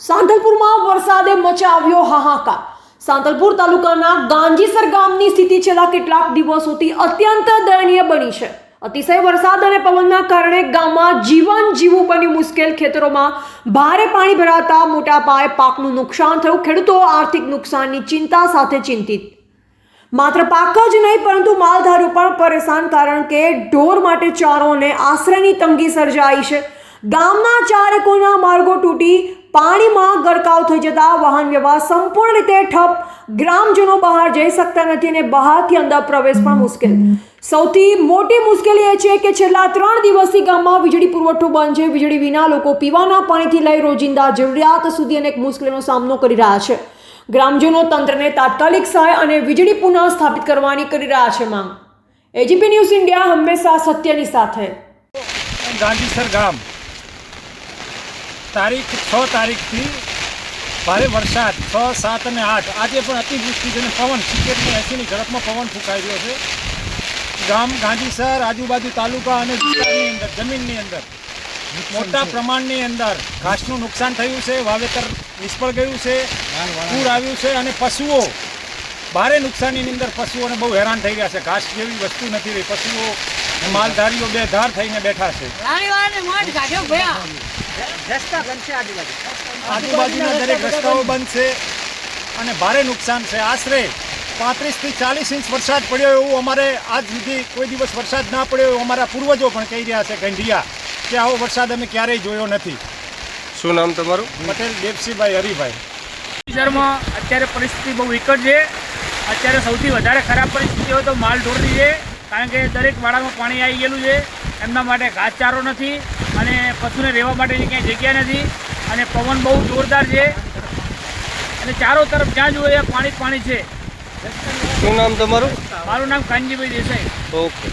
સાંતલપુરમાં વરસાદે મચાવ્યો હાહાકાર. સાંતલપુર તાલુકાના ગાંજીસર ગામની સ્થિતિ છેલ્લા કેટલાક દિવસોથી અત્યંત દયનીય બની છે. અતિશય વરસાદ અને પવનના કારણે ગામમાં જીવન જીવવું બન્યું મુશ્કેલ ખેતરોમાં. ભારે પાણી ભરાતા મોટા પાયે પાકનું નુકસાન થયું, ખેડૂતો આર્થિક નુકસાનની ચિંતા સાથે ચિંતિત. માત્ર પાક જ નહીં, પરંતુ માલધારો પણ પરેશાન કારણ કે ઢોર માટે ચારો અને આશ્રયની તંગી સર્જાઈ છે. ગામના ચારકોના માર્ગો તૂટી પાણીમાં ગરકાવ થઈ જતા વાહન વ્યવહાર સંપૂર્ણ રીતે ઠપ. ગ્રામજનો બહાર જઈ શકતા નથી અને બહારથી અંદર પ્રવેશ પણ મુશ્કેલ. સૌથી મોટી મુશ્કેલી એ છે કે છેલ્લા ત્રણ દિવસથી ગામમાં વીજળી પુરવઠો બંધ છે. વીજળી વિના લોકો પીવાના પાણીથી લઈ રોજિંદા જરૂરિયાત સુધી અનેક મુશ્કેલીનો સામનો કરી રહ્યા છે. ગ્રામજનો તંત્રને તાત્કાલિક સહાય અને વીજળી પુનઃ સ્થાપિત કરવાની કરી રહ્યા છે માંગ. એજીપી ન્યૂઝ ઇન્ડિયા હંમેશા સત્યની સાથે. ગાંધીસર ગામ. તારીખ, છ તારીખથી ભારે વરસાદ, છ, સાત અને આઠ. આજે પણ અતિવૃષ્ટિ અને પવન સિત્તેરની એંસીની ઝડપમાં પવન ફૂંકાઈ રહ્યો છે. ગામ ગાંધીસર આજુબાજુ તાલુકા અને જિલ્લાની અંદર, જમીનની અંદર. મોટા પ્રમાણની અંદર ઘાસનું નુકસાન થયું છે, વાવેતર નિષ્ફળ ગયું છે, પૂર આવ્યું છે અને પશુઓ, ભારે નુકસાનીની અંદર પશુઓને બહુ હેરાન થઈ ગયા છે. ઘાસ જેવી વસ્તુ નથી રહી. પશુઓ, માલધારીઓ બે ધાર થઈને બેઠા છે. રાણીવાળાને બનશે આજુબાજુના દરેક રસ્તાઓ બંધ છે અને ભારે નુકસાન છે. આશરે પાંત્રીસથી ચાલીસ ઇંચ વરસાદ પડ્યો એવું અમારે આજ સુધી કોઈ દિવસ વરસાદ ના પડ્યો એવું અમારા પૂર્વજો પણ કહી રહ્યા છે ગંઢિયા કે આવો વરસાદ અમે ક્યારેય જોયો નથી. શું નામ તમારું? પટેલ દેવસિંહભાઈ હરિભાઈ. શહેરમાં અત્યારે પરિસ્થિતિ બહુ વિકટ છે. અત્યારે સૌથી વધારે ખરાબ પરિસ્થિતિ હોય તો માલ ઢોરની છે કારણ કે દરેક વાડામાં પાણી આવી ગયેલું છે. એમના માટે ઘાસચારો નથી. અને પશુને રહેવા માટેની ક્યાંય જગ્યા નથી. અને પવન બહુ જોરદાર છે. અને ચારો તરફ જ્યાં જોઈએ પાણી જ પાણી છે. શું નામ તમારું? મારું નામ કાનજીભાઈ દેસાઈ. ઓકે.